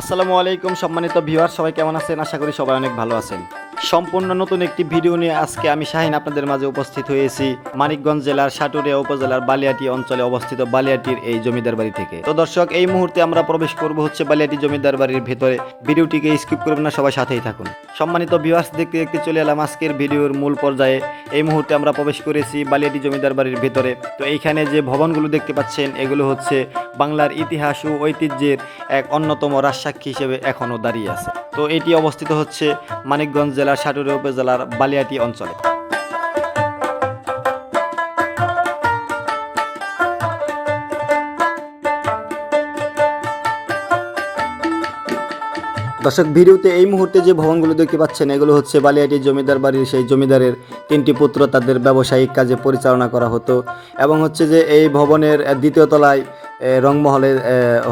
আসসালামু আলাইকুম সম্মানিত ভিউয়ার সবাই কেমন আছেন? আশা করি সবাই অনেক ভালো আছেন। সম্পূর্ণ নতুন একটি ভিডিও নিয়ে আজকে আমি শাহিন আপনাদের মাঝে উপস্থিত হয়েছি। মানিকগঞ্জ জেলার সাটুরিয়া উপজেলার বালিয়াটি অঞ্চলে অবস্থিত বালিয়াটির এই জমিদার বাড়ি থেকে। তো দর্শক, এই মুহূর্তে আমরা প্রবেশ করব হচ্ছে বালিয়াটি জমিদার বাড়ির ভেতরে। ভিডিওটিকে স্কিপ করবেন না, সবাই সাথেই থাকুন। সম্মানিত ভিউয়ার্স দেখতে দেখতে চলে এলাম আজকের ভিডিওর মূল পর্যায়ে। এই মুহূর্তে আমরা প্রবেশ করেছি বালিয়াটি জমিদার বাড়ির ভেতরে। তো এইখানে যে ভবনগুলো দেখতে পাচ্ছেন, এগুলো হচ্ছে বাংলার ইতিহাস ও ঐতিহ্যের এক অন্যতম রাজসাক্ষী হিসেবে এখনও দাঁড়িয়ে আছে। তো এটি অবস্থিত হচ্ছে মানিকগঞ্জ জেলার সাটুরিয়া উপজেলার বালিয়াটি অঞ্চলে। দর্শক, ভিডিওতে এই মুহূর্তে যে ভবনগুলো দেখতে পাচ্ছেন, এগুলো হচ্ছে বালিয়াটি জমিদার বাড়ির সেই জমিদারের তিনটি পুত্র, তাদের ব্যবসায়িক কাজে পরিচালনা করা হতো। এবং হচ্ছে যে এই ভবনের দ্বিতীয় তলায় এ, রংমহলে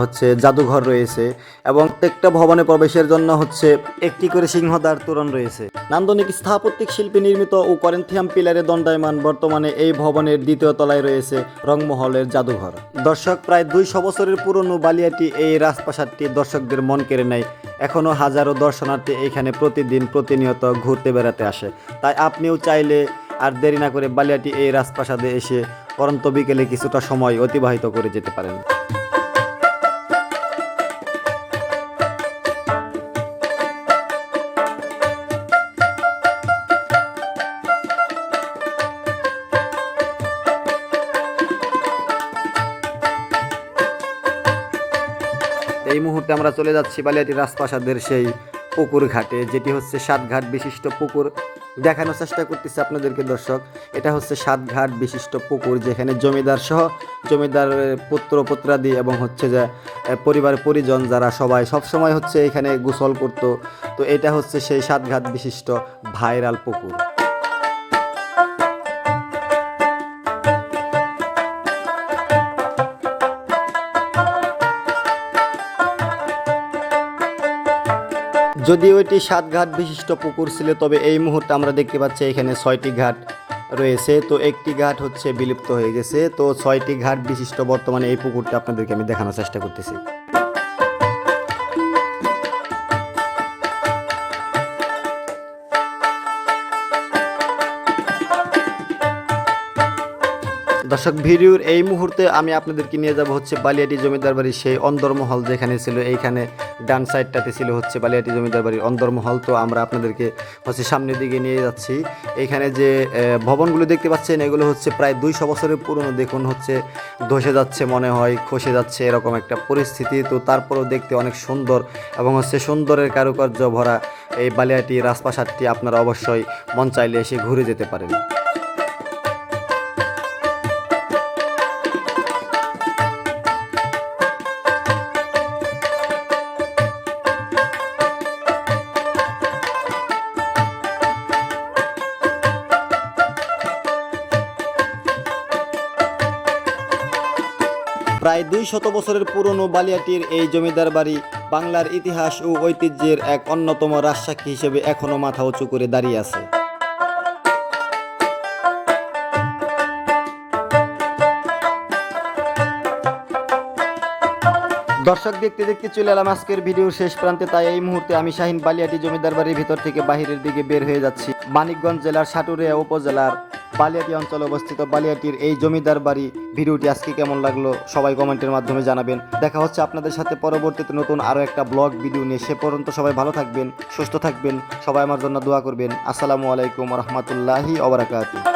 হচ্ছে জাদুঘর রয়েছে এবং প্রত্যেকটা ভবনে প্রবেশের জন্য হচ্ছে একটি করে সিংহদ্বার তোরণ রয়েছে। নান্দনিক স্থাপত্যিক শিল্পী নির্মিত ও করেন্থিয়াম পিলারে দণ্ডায়মান বর্তমানে এই ভবনের দ্বিতীয় তলায় রয়েছে রংমহলের জাদুঘর। দর্শক প্রায় দুইশো বছরের পুরনো বালিয়াটি এই রাজপ্রাসাদটি দর্শকদের মন কেড়ে নেয়। এখনও হাজারো দর্শনার্থী এখানে প্রতিদিন প্রতিনিয়ত ঘুরতে বেড়াতে আসে। তাই আপনিও চাইলে আর দেরি না করে বালিয়াটি এই রাজপ্রাসাদে এসে পরন্ত বিকেলে কিছুটা সময় অতিবাহিত করে যেতে পারেন। এই মুহূর্তে আমরা চলে যাচ্ছি বালিয়াটি রাজপ্রাসাদের সেই পুকুর ঘাটে, যেটি হচ্ছে সাত ঘাট বিশিষ্ট পুকুর। দেখানোর চেষ্টা করতেছি আপনাদেরকে, দর্শক। এটা হচ্ছে সাতঘাট বিশিষ্ট পুকুর, যেখানে জমিদার সহ জমিদার পুত্র, পুত্রাদি এবং হচ্ছে যে পরিবার, পরিজন যারা সবাই সবসময় হচ্ছে এখানে গোসল করতো। তো এটা হচ্ছে সেই সাতঘাট বিশিষ্ট ভাইরাল পুকুর। যদিও এটি সাত ঘাট বিশিষ্ট পুকুর ছিল, তবে এই মুহূর্তে আমরা দেখতে পাচ্ছি এখানে ছয়টি ঘাট রয়েছে। তো একটি ঘাট হচ্ছে বিলুপ্ত হয়ে গেছে। তো ছয়টি ঘাট বিশিষ্ট বর্তমানে এই পুকুরটা আপনাদেরকে আমি দেখানোর চেষ্টা করতেছি। দর্শক, ভিডিওর এই মুহূর্তে আমি আপনাদেরকে নিয়ে যাব হচ্ছে বালিয়াটি জমিদার বাড়ির সেই অন্দরমহল যেখানে ছিল, এইখানে ডান সাইডটাতে ছিল হচ্ছে বালিয়াটি জমিদার বাড়ির অন্দরমহল। তো আমরা আপনাদেরকে হচ্ছে সামনের দিকে নিয়ে যাচ্ছি। এইখানে যে ভবনগুলো দেখতে পাচ্ছেন, এগুলো হচ্ছে প্রায় দুইশো বছরের পুরনো। দেখুন হচ্ছে ধসে যাচ্ছে মনে হয়, খসে যাচ্ছে এরকম একটা পরিস্থিতি। তো তারপরেও দেখতে অনেক সুন্দর এবং হচ্ছে সুন্দরের কারুকার্য ভরা এই বালিয়াটি রাজপ্রাসাদটি আপনারা অবশ্যই মন চাইলে এসে ঘুরে যেতে পারেন। প্রায় দুই শত বছরের পুরনো বালিয়াটির এই জমিদার বাড়ি বাংলার ইতিহাস ও ঐতিহ্যের এক অন্যতম রাজসাক্ষী হিসেবে এখনও মাথা উঁচু করে দাঁড়িয়ে আছে। দর্শক দেখতে দেখতে চলে এলাম আজকের ভিডিওর শেষ প্রান্তে, তাই এই মুহূর্তে আমি শাহিন বালিয়াটি জমিদার বাড়ির ভিতর থেকে বাহিরের দিকে বের হয়ে যাচ্ছি। মানিকগঞ্জ জেলার সাটুরিয়া উপজেলার বালিয়াটি অঞ্চলে অবস্থিত বালিয়াটির এই জমিদার বাড়ি ভিডিওটি আজকে কেমন লাগল সবাই কমেন্টের মাধ্যমে জানাবেন। দেখা হচ্ছে আপনাদের সাথে পরবর্তীতে নতুন আরও একটা ব্লগ ভিডিও নিয়ে। সে পর্যন্ত সবাই ভালো থাকবেন, সুস্থ থাকবেন, সবাই আমার জন্য দোয়া করবেন। আসসালামু আলাইকুম রহমতুল্লাহি ওবরাকাতু